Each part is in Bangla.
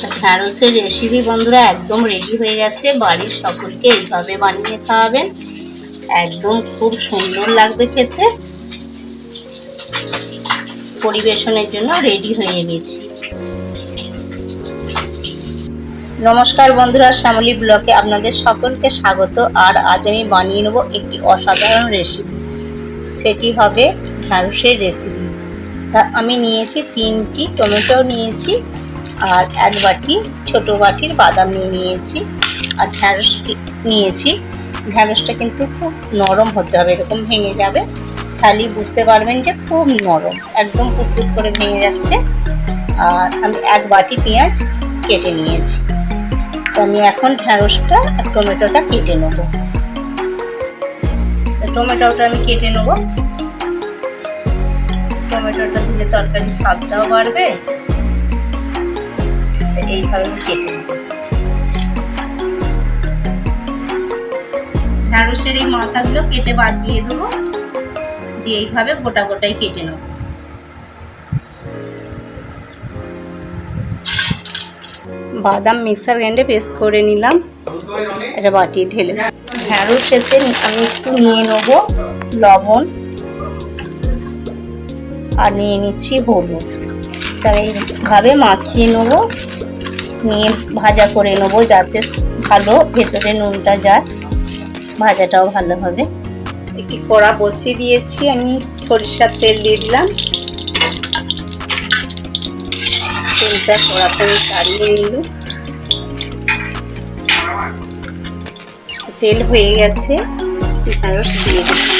ঢ্যাঁড়সের রেসিপি বন্ধুরা একদম রেডি হয়ে গেছে। বাড়ির সকলকে এইভাবে বানিয়ে খাওয়াবেন। একদম খুব সুন্দর লাগবে খেতে। পরিবেশনের জন্য রেডি হয়ে গেছি। নমস্কার বন্ধুরা, শ্যামলী ব্লকে আপনাদের সকলকে স্বাগত। আর আজ আমি বানিয়ে নেব একটি অসাধারণ রেসিপি সেটি হবে ঢ্যাঁড়সের রেসিপি তা আমি নিয়েছি তিনটি, টমেটো নিয়েছি। আর এক বাটি ছোট বাটির বাদাম নিয়ে নিয়েছি আর ঢ্যাঁড়স নিয়েছি। ঢ্যাঁড়সটা কিন্তু খুব নরম হতে হবে, এরকম ভেঙে যাবে। খালি বুঝতে পারবেন যে খুব নরম, একদম কুটকুট করে ভেঙে যাচ্ছে। আর আমি এক বাটি পেঁয়াজ কেটে নিয়েছি। তো আমি এখন ঢ্যাঁড়সটা আর টমেটোটা কেটে নেব। টমেটোটা আমি কেটে নেব। টমেটোটা দিলে তরকারি স্বাদটাও বাড়বে। এইভাবে কেটে নেব ঢ্যাঁড়সের এই মাথাগুলো কেটে বাদ দিয়ে দেবো। দিয়ে এইভাবে গোটা গোটাই কেটে নেব। বাদাম মিক্সার গ্রাইন্ডে পেস্ট করে নিলাম। এটা বাটি ঢেলে ঢ্যাঁড়সেতে আমি একটু নিয়ে নেব লবণ। আর নিয়ে নিচ্ছি হলুদ। তাই এইভাবে মাখিয়ে নেব। নিয়ে ভাজা করে নেব যাতে ভালো ভেতরে নুনটা যায়। ভাজাটাও ভালো হবে। একটি কড়া বসিয়ে দিয়েছি, আমি সরিষার তেল দিয়ে দিলাম। তেলটা কড়াতে আমি ছাড়িয়ে নিলাম তেল হয়ে গেছে। দিয়ে দিলাম।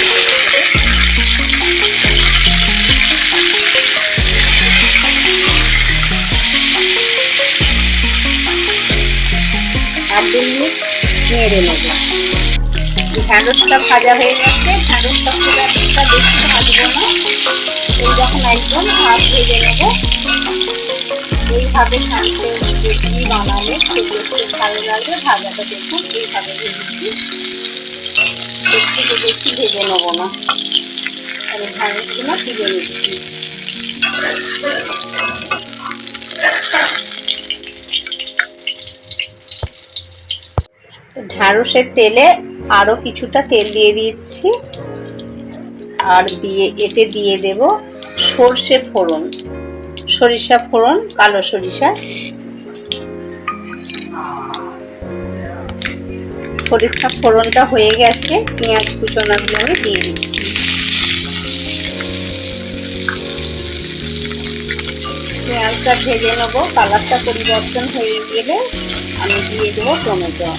ঢ্যাঁড়সটা ভাজা হয়ে গেছে। ঢ্যাঁড়সটা খুব একটা বেশি ভাজবো না। এই যখন একদম ভাত ভেজে নেব, এইভাবে ঢ্যাঁড়সের রেসিপি বানালে খেতে খুব ভালো লাগবে ভাজাটা দেখুন, এইভাবে ভেজেছি। একটু বেশি ভেজে নেব না। আমি ঢ্যাঁড়সগুলো ভেজে নিচ্ছি। ঢ্যাঁড়সের তেলে আরও কিছুটা তেল দিয়ে দিচ্ছি। আর দিয়ে, এতে দিয়ে দেব সর্ষে ফোড়ন। সরিষা ফোড়ন, কালো সরিষা। সরিষা ফোড়নটা হয়ে গেছে, পেঁয়াজ কুচোনাগুলো আমি দিয়ে দিচ্ছি। পেঁয়াজটা ভেজে নেব, কালারটা পরিবর্তন হয়ে গেলে আমি দিয়ে দেবো টমেটো।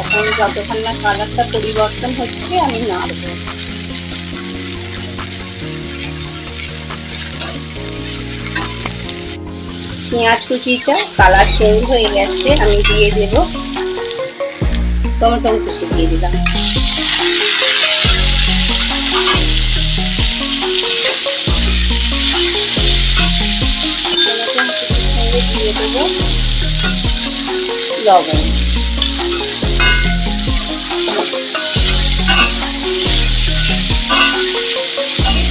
এখন যতক্ষণ না কালারটা পরিবর্তন হচ্ছে, আমি নাড়ব পেঁয়াজ কুচিটা কালার চেঞ্জ হয়ে গেছে, আমি দিয়ে দেব। টমেটো কুচি দিয়ে দিলাম। দিয়ে দেবো লবণ।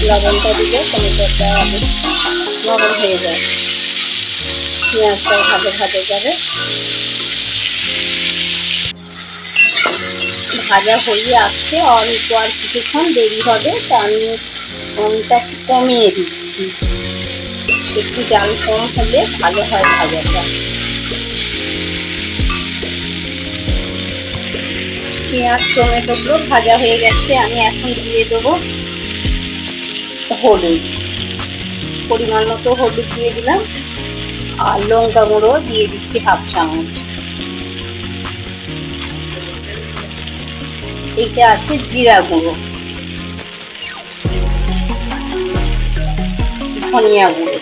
লবণটা দিলে টমেটোটা বেশ নরম হয়ে যায়। পেঁয়াজটাও ভাজা ভাজা যাবে। ভাজা হয়ে আসছে, অল্প আর কিছুক্ষণ দেরি হবে, তা আমি ফোনটা কমিয়ে দিচ্ছি। একটু জাল কম হলে ভালো হয় ভাজাটা। পেঁয়াজ টমেটোগুলো ভাজা হয়ে গেছে, আমি এখন দিয়ে দেবো হলুদ, পরিমাণ মতো হলুদ দিয়ে দিলাম, আর লঙ্কা গুঁড়ো দিয়ে দিচ্ছি হাফ চামচ। এইটা আছে জিরা গুঁড়ো। ধনিয়া গুঁড়ো।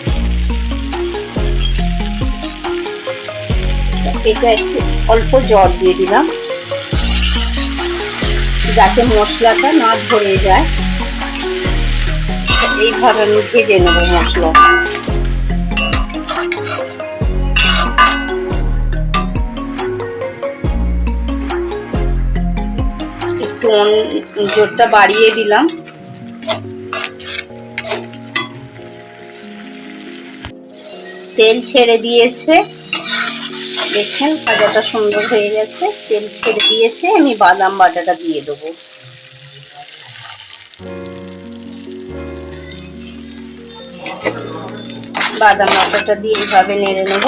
এটা একটু অল্প জল দিয়ে দিলাম, যাতে মশলাটা না ধরে যায়। এইভাবে আমি ভেজে নেব মশলা। একটু জোরটা বাড়িয়ে দিলাম। তেল ছেড়ে দিয়েছে। দেখছেন, ভাজাটা সুন্দর হয়ে গেছে। তেল ছেড়ে দিয়েছে, আমি বাদাম বাটাটা দিয়ে দেবো। বাদাম বাটাটা দিয়ে এইভাবে নেড়ে নেব।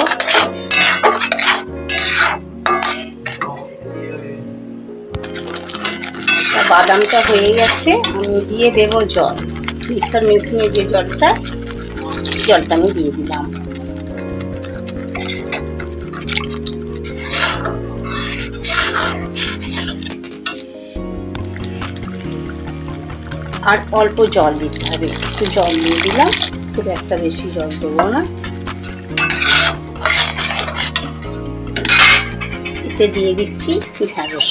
বাদামটা হয়ে গেছে, আমি দিয়ে দেব জল। মিক্সার মেশিনে যে জলটা জলটা আমি দিয়ে দিলাম। আর অল্প জল দিতে হবে। একটু জল দিয়ে দিলাম। খুব একটা বেশি জল দেবো না। এতে দিয়ে দিচ্ছি ঢ্যাঁড়স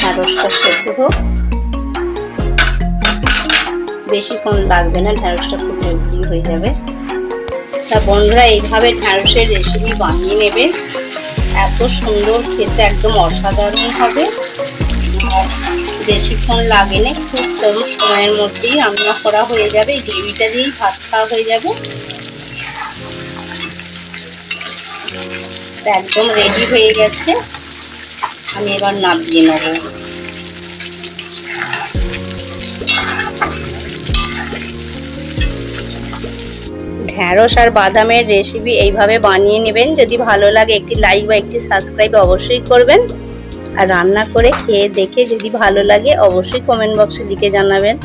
ঢ্যাঁড়সটা সেদ্ধ বেশিক্ষণ লাগবে না, ঢ্যাঁড়সটা ফুটে হয়ে যাবে। তা বন্ধুরা, এইভাবে ঢ্যাঁড়সের রেসিপি বানিয়ে নেবে। এত সুন্দর, খেতে একদম অসাধারণ হবে। বেশিক্ষণ লাগে না খুব কম সময়ের মধ্যেই রান্না করা হয়ে যাবে। গ্রেভিটা দিয়েই ভাত খাওয়া হয়ে যাবে। একদম রেডি হয়ে গেছে। আমি এবার নামিয়ে নেব। ঢ্যাঁড়স আর বাদামের রেসিপি এইভাবে বানিয়ে নেবেন। যদি ভালো লাগে একটি লাইক বা একটি সাবস্ক্রাইব অবশ্যই করবেন। আর রান্না করে খেয়ে দেখে যদি ভালো লাগে অবশ্যই কমেন্ট বক্সে দিকে জানাবেন।